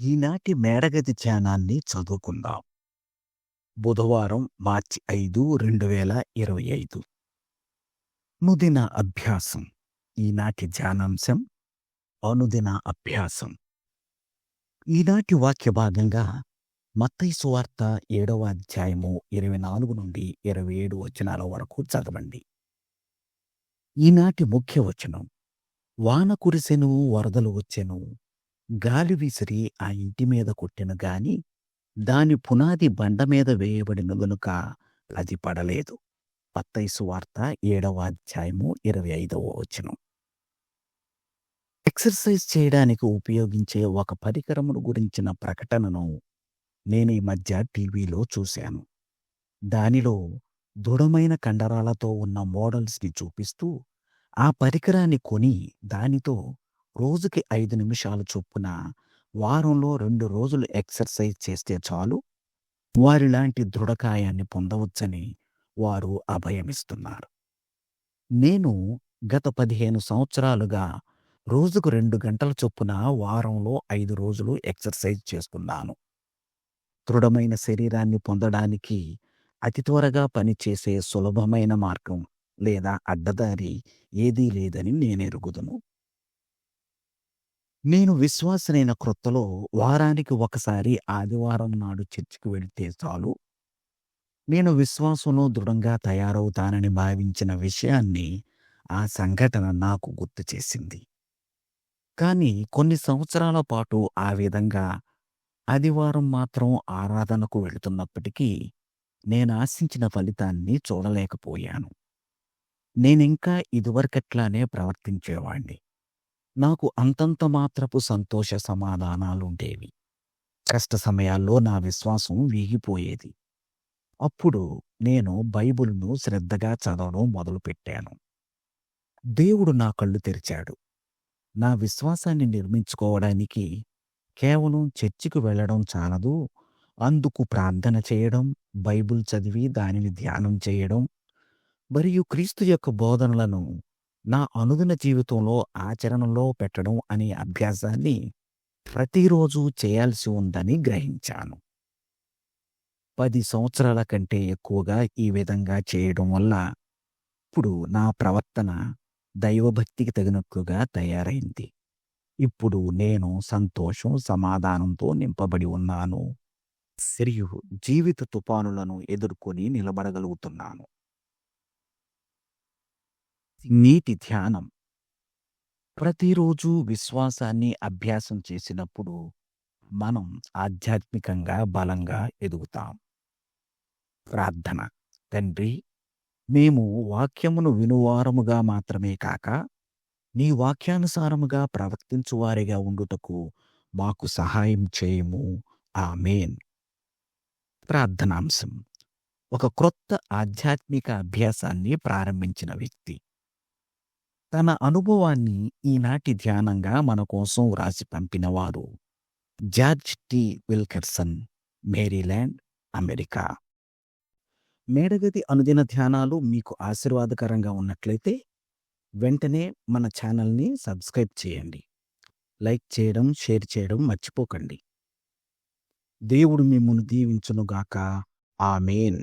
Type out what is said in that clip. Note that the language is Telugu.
ఈనాటి మేడగది ధ్యానాన్ని చదువుకుందాం. బుధవారం మార్చి ఐదు రెండు వేల ఇరవై ఐదు. అనుదిన అభ్యాసం. ఈనాటి ధ్యానాంశం అనుదిన అభ్యాసం. ఈనాటి వాక్య భాగంగా మత్తయి సువార్త ఏడవ అధ్యాయము ఇరవై నాలుగు నుండి ఇరవై ఏడు వచనాల వరకు చదవండి. ఈనాటి ముఖ్య వచనం. వాన కురిసెను వరదలు వచ్చెను గాలి విసిరి ఆ ఇంటి మీద కొట్టెను గాని దాని పునాది బండ మీద వేయబడిన గనుక అది పడలేదు. పత్తైసు వార్త ఏడవ అధ్యాయము ఇరవై ఐదవ వచనం. ఎక్సర్సైజ్ చేయడానికి ఉపయోగించే ఒక పరికరమును గురించిన ప్రకటనను నేను ఈ మధ్య టీవీలో చూశాను. దానిలో దృఢమైన కండరాలతో ఉన్న మోడల్స్ని చూపిస్తూ ఆ పరికరాన్ని కొని దానితో రోజుకి ఐదు నిమిషాలు చొప్పున వారంలో రెండు రోజులు ఎక్సర్సైజ్ చేస్తే చాలు. వారిలాంటి దృఢకాయాన్ని పొందవచ్చని వారు అభయమిస్తున్నారు. నేను గత పదిహేను సంవత్సరాలుగా రోజుకు రెండు గంటల చొప్పున వారంలో ఐదు రోజులు ఎక్సర్సైజ్ చేస్తున్నాను. దృఢమైన శరీరాన్ని పొందడానికి అతి త్వరగా పనిచేసే సులభమైన మార్గం లేదా అడ్డదారి ఏదీ లేదని నేనెరుగుదును నేను విశ్వాసనైన క్రొత్తలో వారానికి ఒకసారి ఆదివారం నాడు చర్చికి వెళితే చాలు. నేను విశ్వాసంలో దృఢంగా తయారవుతానని భావించిన విషయాన్ని ఆ సంఘటన నాకు గుర్తు చేసింది. కానీ కొన్ని సంవత్సరాల పాటు ఆ విధంగా ఆదివారం మాత్రం ఆరాధనకు వెళుతున్నప్పటికీ నేను ఆశించిన ఫలితాన్ని చూడలేకపోయాను. నేనింకా ఇదివరకట్లానే ప్రవర్తించేవాణ్ణి. నాకు అంతంత మాత్రపు సంతోష సమాధానాలుండేవి. కష్ట సమయాల్లో నా విశ్వాసం వీగిపోయేది. అప్పుడు నేను బైబిల్ను శ్రద్ధగా చదవడం మొదలుపెట్టాను. దేవుడు నా కళ్ళు తెరిచాడు. నా విశ్వాసాన్ని నిర్మించుకోవడానికి కేవలం చర్చికి వెళ్ళడం చాలదు. అందుకు ప్రార్థన చేయడం బైబిల్ చదివి దానిని ధ్యానం చేయడం మరియు క్రీస్తు యొక్క బోధనలను నా అనుదిన జీవితంలో ఆచరణలో పెట్టడం అనే అభ్యాసాన్ని ప్రతిరోజు చేయాల్సి ఉందని గ్రహించాను. పది సంవత్సరాల కంటే ఎక్కువగా ఈ విధంగా చేయడం వల్ల ఇప్పుడు నా ప్రవర్తన దైవభక్తికి తగినట్లుగా తయారైంది. ఇప్పుడు నేను సంతోషం సమాధానంతో నింపబడి ఉన్నాను. మరియు జీవిత తుపానులను ఎదుర్కొని నిలబడగలుగుతున్నాను. నీతి ధ్యానం. ప్రతిరోజు విశ్వాసాన్ని అభ్యాసం చేసినప్పుడు మనం ఆధ్యాత్మికంగా బలంగా ఎదుగుతాం. ప్రార్థన. తండ్రి మేము వాక్యమును వినువారముగా మాత్రమే కాక నీ వాక్యానుసారముగా ప్రవర్తించువారిగా ఉండుటకు మాకు సహాయం చేయము. ఆమెన్. ప్రార్థనాంశం. ఒక క్రొత్త ఆధ్యాత్మిక అభ్యాసాన్ని ప్రారంభించిన వ్యక్తి. తన అనుభవాన్ని ఈనాటి ధ్యానంగా మన కోసం వ్రాసి పంపినవారు George T. Wilkerson Maryland America. మేడగది అనుదిన ధ్యానాలు మీకు ఆశీర్వాదకరంగా ఉన్నట్లయితే వెంటనే మన ఛానల్ని సబ్స్క్రైబ్ చేయండి. లైక్ చేయడం షేర్ చేయడం మర్చిపోకండి. దేవుడు మిమ్మల్ని దీవించునుగాక. ఆమెన్.